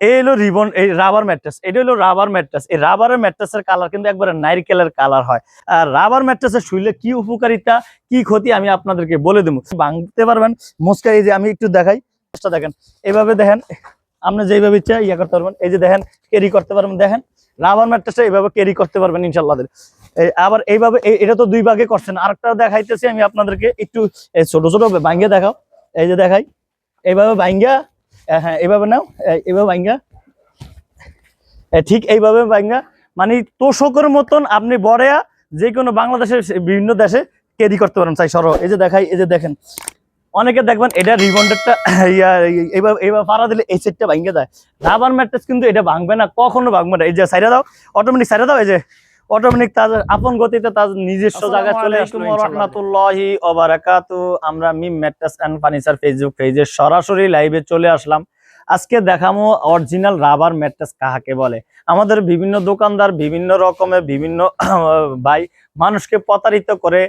এই হলো রিবন, এই রাবার ম্যাট্রেস এটা হলো রাবার ম্যাট্রেস এই রাবারের ম্যাট্রেসের কালার কিন্তু একবারে নারকেলের কালার হয়। আর রাবার ম্যাট্রেসের শুইলে কি উপকারিতা, কি ক্ষতি আমি আপনাদেরকে বলে দেবো। ভাঙতে পারবেন। মুসকা এই যে আমি একটু দেখাই। দেখেন এইভাবে দেখেন, আপনি যেইভাবে ইচ্ছা ইয়া করতে পারবেন। এই যে দেখেন ক্যারি করতে পারবেন। দেখেন রাবার ম্যাট্রেসটা এইভাবে ক্যারি করতে পারবেন ইনশাল্লাহ আবার এইভাবে, এই- এটা তো দুই ভাগে করছেন। আরেকটা দেখাইতেছি আমি আপনাদেরকে, একটু ছোট ছোট ভাঙ্গে দেখাও। এই যে দেখাই, এইভাবে ভাঙ্গা হ্যাঁ এইভাবে নাও এইভাবে ভাঙ্গা। ঠিক এইভাবে ভাঙ্গা। মানে তোষকের মতন আপনি বড়েয়া যে কোনো বাংলাদেশের বিভিন্ন দেশে ক্যারি করতে পারেন, চাই সর। এই যে দেখাই, এই যে দেখেন। অনেকে দেখবেন এটা রিবন্ডেডটা ইয়া, এইভাবে এইভাবে ফাড়া দিলে এই সেটটা ভাঙ্গে দেয় রাবার ম্যাট্রেস কিন্তু এটা ভাঙবে না, কখনো ভাঙবে না। এই যে সাইডে দাও অটোমেটিক সাইডে দাও, এই যে। অটোমেটিক তার আপন গতিতে তার নিজস্ব জায়গায় চলে আসলো রহমাতুল্লাহি ওবারাকাতু আমরা Mim mattress and furniture Facebook পেজে সরাসরি লাইভে চলে আসলাম। আজকে দেখামো অরিজিনাল রাবার ম্যাট্রেস কাহাকে বলে। আমাদের বিভিন্ন দোকানদার বিভিন্ন রকমের বিভিন্ন ভাই মানুষকে প্রতারিত করে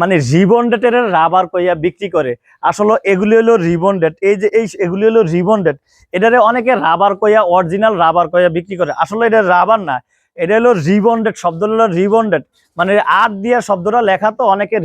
মানে রিবন্ডেটের রাবার কইয়া বিক্রি করে। আসলে এগুলি হলো রিবন্ডেড এই যে এই এগুলি হলো রিবন্ডেড এটারে অনেকে রাবার কইয়া অরিজিনাল রাবার কইয়া বিক্রি করে। আসলে এটা রাবার না। এটা হলো রিবন্ডেড শব্দ হলো রিবন্ডেড। মানে আর্ট দিয়া শব্দটা লেখা তো অনেকে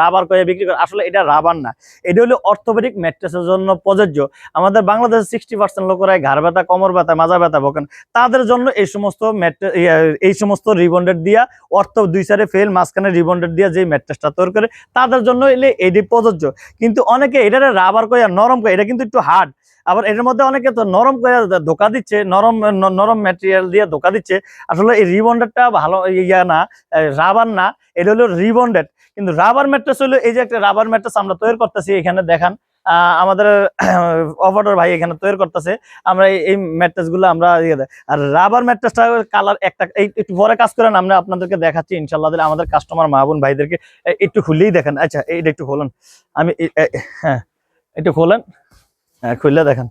রাবার কইয়া বিক্রি করে। আসলে এটা রাবার না। এটা হলো অর্থোপেডিক ম্যাট্রেসের জন্য প্রযোজ্য। আমাদের বাংলাদেশে সিক্সটি পার্সেন্ট লোকেরাই ঘাড় ব্যথা কোমর ব্যথা মাজা ব্যথা ভোগেন। তাদের জন্য এই সমস্ত ম্যাট্রে- ইয়া, এই সমস্ত রিবন্ডেড দিয়া অর্থ দুই সাইডে ফেল মাঝখানে রিবন্ডেড দিয়া যে ম্যাট্রেসটা তৈরি করে তাদের জন্য এলে এটি প্রযোজ্য। কিন্তু অনেকে এটা রাবার কইয়া নরম কয়ে এটা কিন্তু একটু হার্ড আবার এটার মধ্যে অনেকে তো নরম করে ধোকা দিচ্ছে নরম নরম ম্যাটেরিয়াল দিয়ে ধোকা দিচ্ছে। আসলে এই রিবন্ডেডটা ভালো ইয়া না রাবার না, এটা হলো রিবন্ডেড। কিন্তু রাবার ম্যাট্রেস হলো এই যে একটা রাবার ম্যাট্রেস আমরা তৈরি করতেছি এখানে, দেখান। আমাদের অপারেটর ভাই এখানে তৈরি করতেছে। আমরা এই- এই ম্যাট্রেসগুলো আমরা ইয়ে আর রাবার ম্যাট্রেসটা কালার একটা একটু পরে কাজ করেন, আমরা আপনাদেরকে দেখাচ্ছি ইনশাল্লাহ আমাদের কাস্টমার মা বোন ভাইদেরকে একটু খুললেই দেখেন। আচ্ছা এইটা একটু খোলেন। আমি হ্যাঁ একটু খোলেন। হ্যাঁ খুললে দেখেন।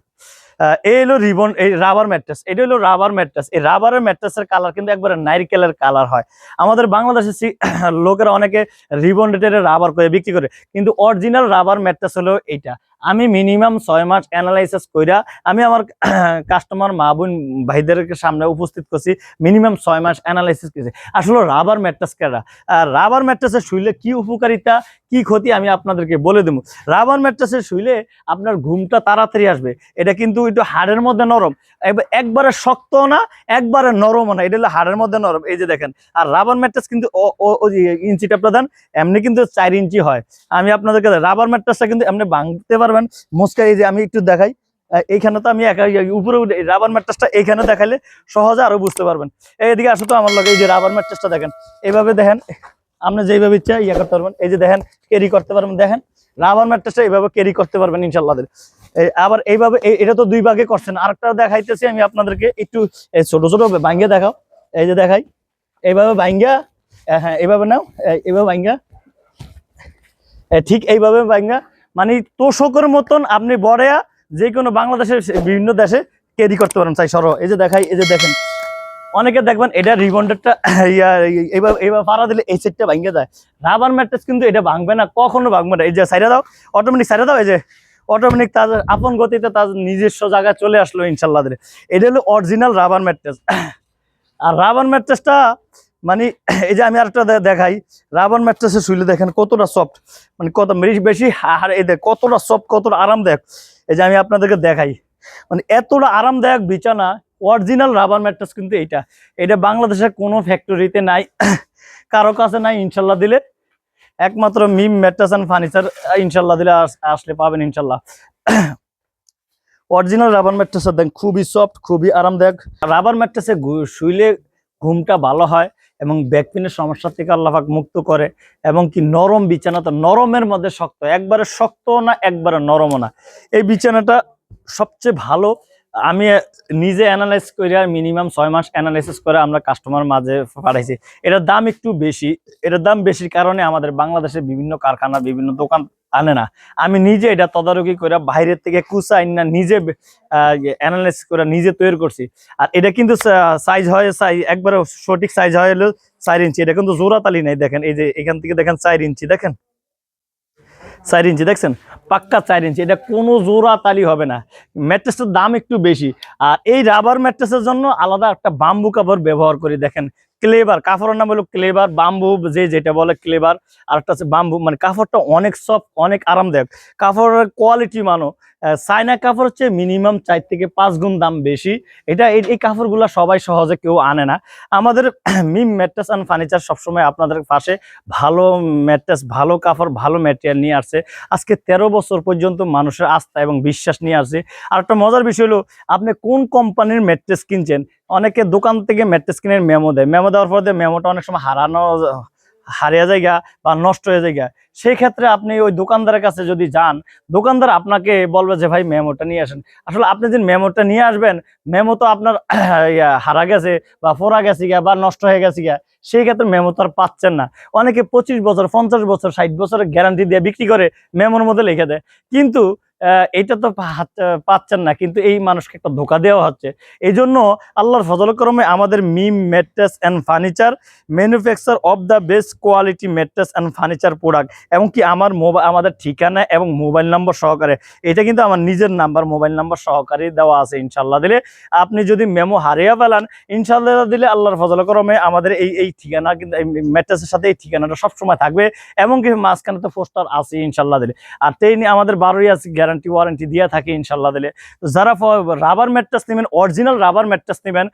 এই হলো রিবন, এই রাবার ম্যাট্রেস এটা হলো রাবার ম্যাট্রেস এই রাবারের ম্যাট্রেসের কালার কিন্তু একবারে নারকেলের কালার হয়। আমাদের বাংলাদেশে সি- লোকেরা অনেকে রিবন্ডেটের রাবার করে বিক্রি করে, কিন্তু অরিজিনাল রাবার ম্যাট্রেস হলো এইটা। আমি মিনিমাম ছয় মাস অ্যানালাইসিস কইরা আমি আমার কাস্টমার মা বোন ভাইদেরকে সামনে উপস্থিত করছি মিনিমাম ছয় মাস অ্যানালাইসিস করছি আসলে রাবার ম্যাট্রেস কেরা আর রাবার ম্যাট্রেসে শুইলে কি উপকারিতা? কি ক্ষতি আমি আপনাদেরকে বলে দেবো। রাবার ম্যাট্রাসে শুইলে আপনার ঘুমটা তাড়াতাড়ি আসবে। এটা কিন্তু একটু হাড়ের মধ্যে নরম। একবারে শক্ত না, একবারে নরমও না। এটা হলো হাড়ের মধ্যে নরম। এই যে দেখেন, আর রাবার ম্যাট্রাস কিন্তু ইঞ্চিটা প্রধান এমনি কিন্তু চার ইঞ্চি হয়। আমি আপনাদেরকে রাবার ম্যাট্রেসটা কিন্তু এমনি ভাঙতে পারবেন। মুসকা এই যে আমি একটু দেখাই এইখানে তো আমি একা উপরে উঠে রাবার ম্যাট্রেসটা এইখানে দেখাইলে সহজে আরও বুঝতে পারবেন। এইদিকে আসো তো আমার লগে, এই যে রাবার ম্যাট্রেসটা দেখেন। এইভাবে দেখেন আপনি যেইভাবে ইচ্ছা ইয়া করতে পারবেন। এই যে দেখেন ক্যারি করতে পারবেন। দেখেন রাবার ম্যাট্রেসটা এইভাবে ক্যারি করতে পারবেন ইনশাল্লাহ আবার এইভাবে এটা তো দুই ভাগে করছেন। আরেকটা দেখাইতেছি আমি আপনাদেরকে একটু ছোট ছোট ভাঙ্গে দেখাও। এই যে দেখাই, এইভাবে ভাঙ্গা হ্যাঁ এইভাবে নাও এইভাবে ভাঙ্গা ঠিক এইভাবে ভাঙ্গা মানে তোষকের মতন আপনি বড়েয়া যে কোনো বাংলাদেশের বিভিন্ন দেশে ক্যারি করতে পারেন চাই সর। এই যে দেখাই, এই যে দেখেন। অনেকে দেখবেন এটা রিবন্ডেডটা ইয়া এইভাবে এইভাবে ফাড়া দিলে এই সেটটা ভাঙ্গে যায়। রাবার ম্যাট্রেস কিন্তু এটা ভাঙবে না, কখনো ভাঙবে না। এই যে সাইডে দাও অটোমেটিক সাইডে দাও, এই যে অটোমেটিক তার আপন গতিতে তার নিজস্ব জায়গায় চলে আসলো ইনশাল্লাহ দিলে। এটা হলো অরিজিনাল রাবার ম্যাট্রেস। আর রাবার ম্যাট্রেসটা মানে এই যে আমি আরেকটা দেখাই। রাবার ম্যাট্রেসে শুইলে দেখেন কতটা সফট মানে কত বেশি আর এই দেখ, কতটা সফট কতটা আরামদায়ক। এই যে আমি আপনাদেরকে দেখাই। মানে এতটা আরামদায়ক বিছানা অরিজিনাল রাবার ম্যাট্রেস কিন্তু এইটা। এটা বাংলাদেশের কোনো ফ্যাক্টরিতে নাই, কারও কাছে নাই, ইনশাল্লাহ দিলে। একমাত্র মিম ম্যাট্রেস অ্যান্ড ফার্নিচার, ইনশাল্লাহ দিলে আসলে পাবেন, ইনশাল্লাহ। অরিজিনাল রাবার ম্যাট্রেসের দেন খুবই সফট খুবই আরামদায়ক। রাবার ম্যাট্রেসে শুইলে ঘুমটা ভালো হয় এবং ব্যাকপেনের সমস্যা থেকে আল্লাহাক মুক্ত করে এবং কি নরম বিছানা তো নরমের মধ্যে শক্ত, একবারে শক্ত না, একবারে নরমও না। এই বিছানাটা সবচেয়ে ভালো আমি নিজে অ্যানালাইজ করে মিনিমাম ছয় মাস অ্যানালাইসিস করে আমরা কাস্টমার মাঝে পাঠাইছি। এটার দাম একটু বেশি। এটার দাম বেশির কারণে আমাদের বাংলাদেশে বিভিন্ন কারখানা, বিভিন্ন দোকান আনে না। আমি নিজে এটা তদারকি করে বাইরের থেকে কুচা না নিজে অ্যানালাইসিস করে নিজে তৈরি করছি। আর এটা কিন্তু সাইজ হয় সাইজ একবারে সঠিক সাইজ হয় হলো চার ইঞ্চি। এটা কিন্তু জোড়া তালি নাই, দেখেন। এই যে এখান থেকে দেখেন চার ইঞ্চি, দেখেন? চার ইঞ্চি, দেখছেন? পাক্কা চার ইঞ্চি। এটা কোনো জোড়া তালি হবে না। ম্যাট্রেসের দাম একটু বেশি। আর এই রাবার ম্যাট্রেসের জন্য আলাদা একটা বাম্বু কাপড় ব্যবহার করি, দেখেন। ক্লেবার কাপড়ের নাম হলো ক্লেবার, বাম্বু, যে যেটা বলে ক্লেবার আর একটা হচ্ছে বাম্বু। মানে কাপড়টা অনেক সফট অনেক আরামদায়ক। কাপড়ের কোয়ালিটি মানো। চায়না কাপড় হচ্ছে মিনিমাম চার থেকে পাঁচ গুণ দাম বেশি। এটা এই কাপড়গুলো সবাই সহজে কেউ আনে না। আমাদের মিম ম্যাট্রেস অ্যান্ড ফার্নিচার সবসময় আপনাদের পাশে। ভালো ম্যাট্রেস, ভালো কাপড় ভালো ম্যাটেরিয়াল নিয়ে আসছে। আজকে তেরো বছর পর্যন্ত মানুষের আস্থা এবং বিশ্বাস নিয়ে আসছে। আর একটা মজার বিষয় হলো, আপনি কোন কোম্পানির ম্যাট্রেস কিনছেন? অনেকে দোকান থেকে ম্যাট্রেস কিনে মেমো দেয়। মেমো দেওয়ার পর মেমোটা অনেক সময় হারানো, হারিয়ে জায়গা বা নষ্ট হয়ে জায়গা সেই ক্ষেত্রে আপনি ওই দোকানদারের কাছে যদি যান, দোকানদার আপনাকে বলবে যে, ভাই, মেমোটা নিয়ে আসেন। আসলে আপনি যে মেমোটা নিয়ে আসবেন, মেমো তো আপনার হারা গেছে বা ফোরা গেছে গিয়া বা নষ্ট হয়ে গেছে গিয়া, সেই ক্ষেত্রে মেমো তো আর পাচ্ছেন না। অনেকে পঁচিশ বছর, পঞ্চাশ বছর, ষাট বছরের গ্যারান্টি দিয়ে বিক্রি করে মেমোর মধ্যে লিখে দেয়। কিন্তু এটা তো পাচ্ছেন না, কিন্তু এই মানুষকে একটা ধোকা দেওয়া হচ্ছে। এই জন্য আল্লাহর ফজলক্রমে আমাদের Mim, mattress and furniture, manufacture of the best quality mattress and furniture product, এবং কি আমার মোবাইল আমাদের ঠিকানা এবং মোবাইল নাম্বার সহকারে, এটা কিন্তু আমার নিজের নাম্বার, মোবাইল নাম্বার সহকারে দেওয়া আছে ইনশাল্লাহ দিলে। আপনি যদি মেমো হারিয়ে ফেলান ইনশাল্লাহ দিলে আল্লাহর ফজলক্রমে আমাদের এই এই ঠিকানা কিন্তু, এই ম্যাট্রেসের সাথে এই ঠিকানাটা সবসময় থাকবে, এবং কি মাঝখানে তো পোস্টার আছে ইনশাল্লাহ দিলে। আর তেইনি আমাদের বারোই আছে গ্যারান্টি ওয়ারেন্টি দিয়ে থাকে ইনশাল্লাহ দিলে। তো যারা রাবার ম্যাট্রেস নেবেন অরিজিনাল রাবার ম্যাট্রেস নেবেন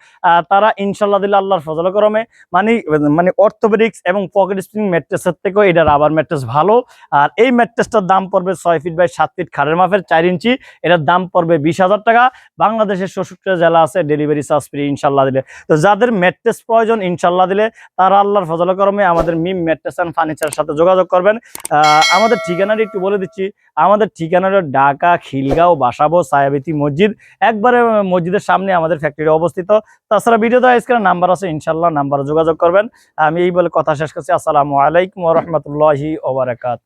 তারা ইনশাল্লাহ দিলে আল্লাহর ফজল করমে। মানে মানে অর্থোপেডিক্স এবং পকেট স্প্রিং ম্যাট্রেসের থেকেও এটা রাবার ম্যাট্রেস ভালো। আর এই ম্যাট্রেসটার দাম পড়বে ছয় ফিট বাই সাত ফিট খাড়ের মাপের, চার ইঞ্চি। এটার দাম পড়বে বিশ হাজার টাকা। বাংলাদেশের ষষ্ঠটা জেলা আছে ডেলিভারি চার্জ ফ্রি ইনশাল্লাহ দিলে। তো যাদের ম্যাট্রেস প্রয়োজন ইনশাল্লাহ দিলে, তারা আল্লাহর ফজল করমে আমাদের মিম ম্যাট্রেস অ্যান্ড ফার্নিচারের সাথে যোগাযোগ করবেন। আমাদের ঠিকানাটি একটু বলে দিচ্ছি। আমাদের ঠিকানাটা ঢাকা, খিলগাঁও, বাসাবো সায়াবিতি মসজিদ, একবারে মসজিদের সামনে আমাদের ফ্যাক্টরি অবস্থিত। তাছাড়া ভিডিও ভিডিওতে স্ক্রিনে নাম্বার আছে ইনশাল্লাহ নাম্বারে যোগাযোগ করবেন। আমি এই বলে কথা শেষ করছি। আসসালামু আলাইকুম রহমতুল্লাহি ওবরাকাত